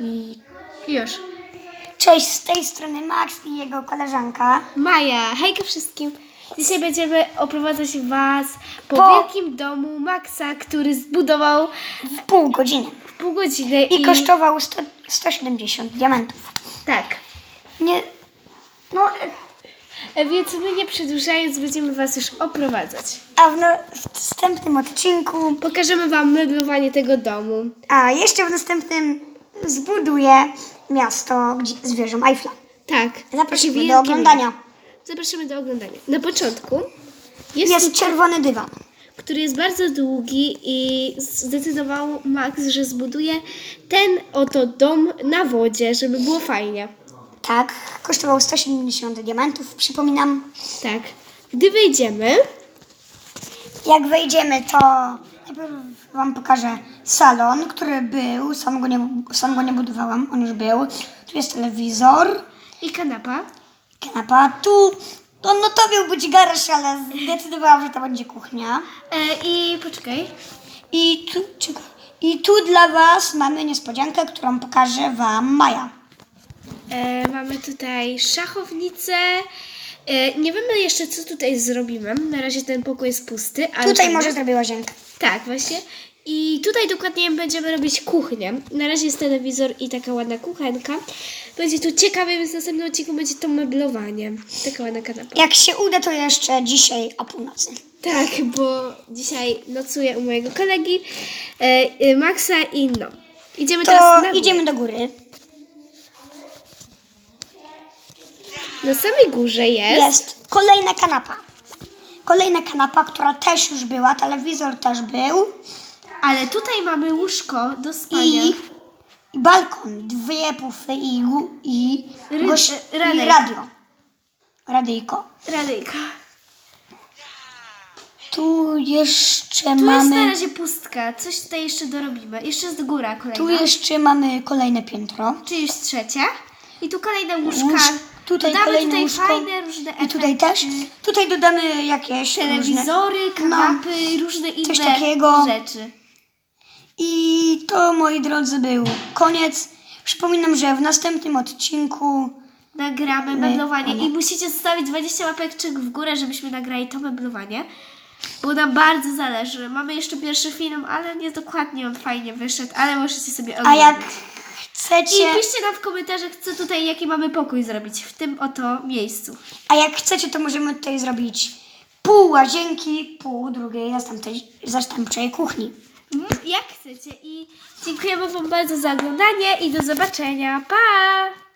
I Już. cześć, z tej strony Max i jego koleżanka. Maja, hejka wszystkim. Dzisiaj będziemy oprowadzać Was po, Po- wielkim domu Maxa, który zbudował W pół godziny. w pół godziny I kosztował 100, 170 diamentów. Tak. Nie, no, E, Więc my nie przedłużając będziemy Was już oprowadzać. a w, no, w następnym odcinku, Pokażemy Wam meblowanie tego domu. a jeszcze w następnym zbuduję miasto gdzie, z wieżą Eiffla. Tak. Zapraszamy do oglądania. Zapraszamy do oglądania. Na początku jest, Jest czerwony dywan. który jest bardzo długi i zdecydował Max, że zbuduje ten oto dom na wodzie, żeby było fajnie. Tak, kosztował 170 diamentów, przypominam. Tak. Gdy wejdziemy, Jak wejdziemy, to Wam pokażę salon, który był, sam go nie, sam go nie budowałam, on już był. Tu jest telewizor, i kanapa. kanapa, tu, to, no to miał być garaż, ale zdecydowałam, że to będzie kuchnia. E, I poczekaj. I tu, czekaj, i tu dla Was mamy niespodziankę, którą pokaże Wam Maja. E, mamy tutaj szachownicę. E, nie wiemy jeszcze, co tutaj zrobimy. Na razie ten pokój jest pusty. Ale Tutaj może zrobię łazienkę. Tak, właśnie. I tutaj dokładnie będziemy robić kuchnię. Na razie jest telewizor i taka ładna kuchenka. Będzie tu ciekawie, więc w następnym odcinku będzie to meblowanie. Taka ładna kanapa. Jak się uda, to jeszcze dzisiaj o północy. Tak, bo dzisiaj nocuję u mojego kolegi e, e, Maxa i no. Idziemy teraz To na górę. idziemy do góry. Na samej górze jest. Jest kolejna kanapa. Kolejna kanapa, która też już była, telewizor też był Ale tutaj mamy łóżko do spania. i, i balkon, dwie pufy i, i, Ry- goś, i radyjko. radio. Radyjko. Radyjka. Tu jeszcze Tu jest na mamy, razie pustka. Coś tutaj jeszcze dorobimy. Jeszcze jest góra kolejna. tu jeszcze mamy kolejne piętro. Czyli już trzecia. I tu kolejne łóżka. Łóż- tutaj Dodamy kolejne tutaj łóżko. fajne różne I tutaj też. Tutaj dodamy jakieś różne. telewizory, kanapy, różne inne takiego. rzeczy. I to, moi drodzy, był koniec. Przypominam, że w następnym odcinku Nagramy My- meblowanie i musicie zostawić 20 łapeczek w górę, żebyśmy nagrali to meblowanie. Bo nam bardzo zależy. Mamy jeszcze pierwszy film, ale nie dokładnie on fajnie wyszedł, ale możecie sobie A oglądać. Jak I chcecie, piszcie nam w komentarzach, co tutaj, jaki mamy pokój zrobić w tym oto miejscu. a jak chcecie, to możemy tutaj zrobić pół łazienki, pół drugiej zastępczej, zastępczej kuchni. Jak chcecie. I dziękujemy Wam bardzo za oglądanie i do zobaczenia. Pa!